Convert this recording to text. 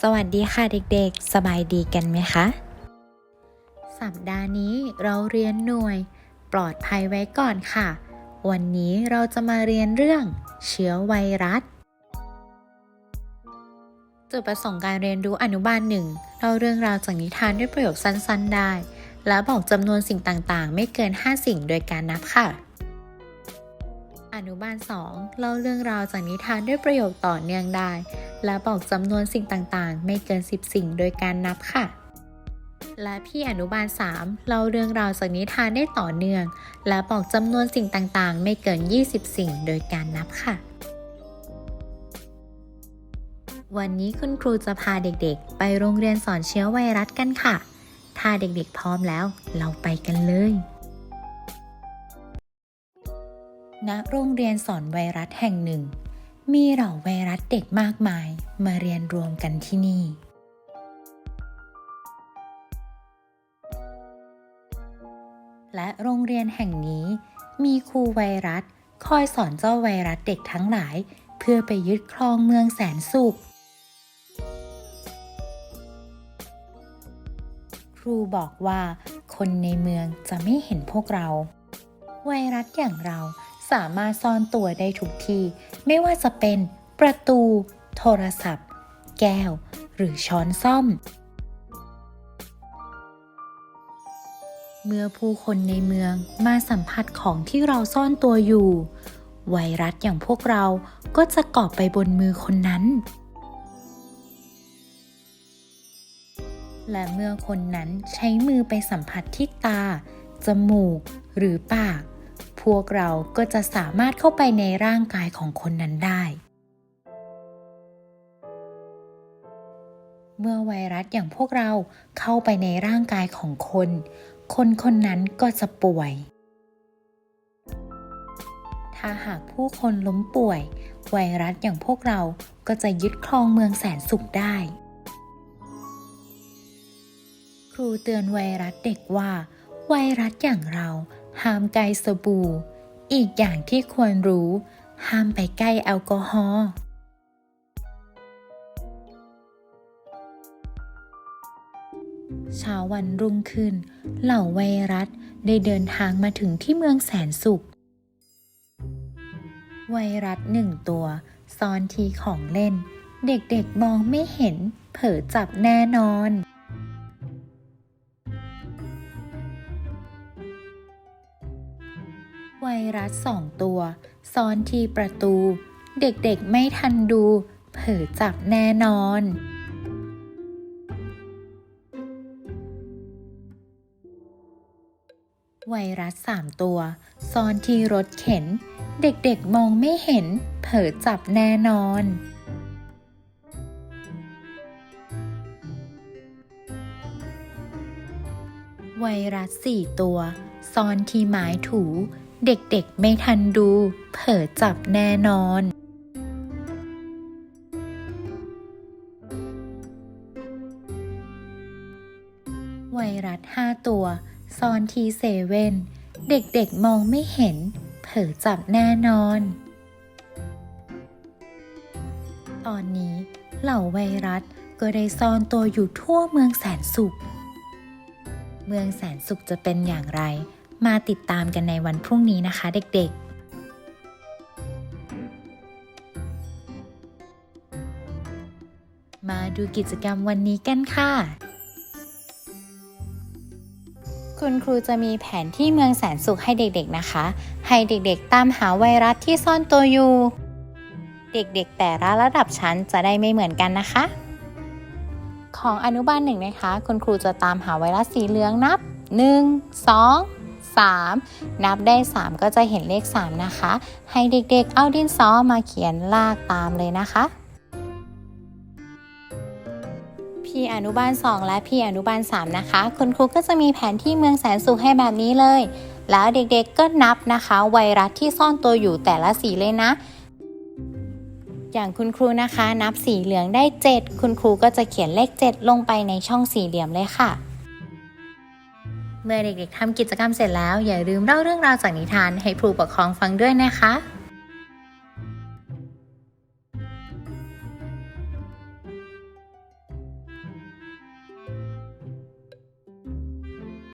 สวัสดีค่ะเด็กๆ สบายดีกันไหมคะ สัปดาห์นี้เราเรียนหน่วย ปลอดภัยไว้ก่อนค่ะ วันนี้เราจะมาเรียนเรื่อง เชื้อไวรัส จุดประสงค์การเรียนรู้อนุบาลหนึ่งเราเรื่องราวจากนิทานด้วยประโยคสั้นๆได้ และบอกจำนวนสิ่งต่างๆ ไม่เกิน 5 สิ่งโดยการนับค่ะ นุบาล 2 เล่าเรื่องราวจากนิทานด้วยประโยคต่อเนื่องได้ และบอกจำนวนสิ่งต่างๆ ไม่เกิน 10 สิ่งโดยการนับค่ะ และพี่อนุบาล 3 เล่าเรื่องราวจากนิทานได้ต่อเนื่อง และบอกจำนวนสิ่งต่างๆ ไม่เกิน 20 สิ่งโดยการนับค่ะ วันนี้คุณครูจะพาเด็กๆ ไปโรงเรียนสอนเชื้อไวรัสกันค่ะ ถ้าเด็กๆพร้อมแล้ว เราไปกันเลย ณโรงเรียนสอนไวรัสแห่งหนึ่ง มีเหล่าไวรัสเด็กมากมายมาเรียนรวมกันที่นี่ และโรงเรียนแห่งนี้ มีครูไวรัสคอยสอนเจ้าไวรัสเด็กทั้งหลาย เพื่อไปยึดครองเมืองแสนสุข ครูบอกว่าคนในเมืองจะไม่เห็นพวกเรา ไวรัสอย่างเรา สามารถซ่อนตัวได้ทุกที่ ไม่ว่าจะเป็นประตู โทรศัพท์ แก้ว หรือช้อนซ่อม เมื่อผู้คนในเมืองมาสัมผัสของที่เราซ่อนตัวอยู่ ไวรัสอย่างพวกเราก็จะเกาะไปบนมือคนนั้น และเมื่อคนนั้นใช้มือไปสัมผัสที่ตา จมูก หรือปาก พวกเราก็จะสามารถเข้าไปในร่างกายของคนนั้นได้ เมื่อไวรัสอย่างพวกเราเข้าไปในร่างกายของคน คนคนนั้นก็จะป่วย ถ้าหากผู้คนล้มป่วย ไวรัสอย่างพวกเราก็จะยึดครองเมืองแสนสุขได้ ครูเตือนไวรัสเด็กว่า ไวรัสอย่างเรา ห้ามใกล้สบู่ อีกอย่างที่ควรรู้ ห้ามไปใกล้แอลกอฮอล์เช้าวันรุ่งขึ้น เหล่าไวรัสได้เดินทางมาถึงที่เมืองแสนสุข ไวรัสหนึ่งตัวซ่อนทีของเล่น เด็กๆมองไม่เห็น เผลอจับแน่นอน ไวรัสสองตัวซ่อนที่ประตู เด็กๆไม่ทันดู เผลอจับแน่นอน ไวรัสสามตัวซ่อนที่รถเข็น เด็กๆมองไม่เห็น เผลอจับแน่นอนไวรัสสี่ตัวซ่อนที่ไม้ถู เด็กๆไม่ทันดู เผลอจับแน่นอน ไวรัสห้าตัวซ่อนทีเซเว่นเด็กๆมองไม่เห็น เผลอจับแน่นอน ตอนนี้เหล่าไวรัสก็ได้ซ่อนตัวอยู่ทั่วเมืองแสนสุข เมืองแสนสุขจะเป็นอย่างไร มาติดตามกันในวันพรุ่งนี้นะคะเด็กๆมาดูกิจกรรมวันนี้กันค่ะ คุณครูจะมีแผนที่เมืองแสนสุขให้เด็กๆนะคะ ให้เด็กๆตามหาไวรัสที่ซ่อนตัวอยู่ เด็กๆแต่ละระดับชั้นจะได้ไม่เหมือนกันนะคะ ของอนุบาลหนึ่งนะคะ คุณครูจะตามหาไวรัสสีเหลืองนับ 1 2 3 นับได้ 3 ก็จะเห็นเลข 3 นะคะ ให้เด็กๆ เอาดินสอมาเขียนลากตามเลยนะคะ พี่อนุบาล 2 และพี่อนุบาล 3 นะคะ คุณครูก็จะมีแผนที่เมืองแสนสุขให้แบบนี้เลย แล้วเด็กๆก็นับนะคะ ไวรัสที่ซ่อนตัวอยู่แต่ละสีเลยนะอย่างคุณครูนะคะ นับสีเหลืองได้ 7 คุณครูก็จะเขียนเลข 7 ลงไปในช่องสี่เหลี่ยมเลยค่ะ เมื่อเด็กๆทำกิจกรรมเสร็จแล้ว อย่าลืมเล่าเรื่องราวจากนิทานให้ผู้ปกครองฟังด้วยนะคะ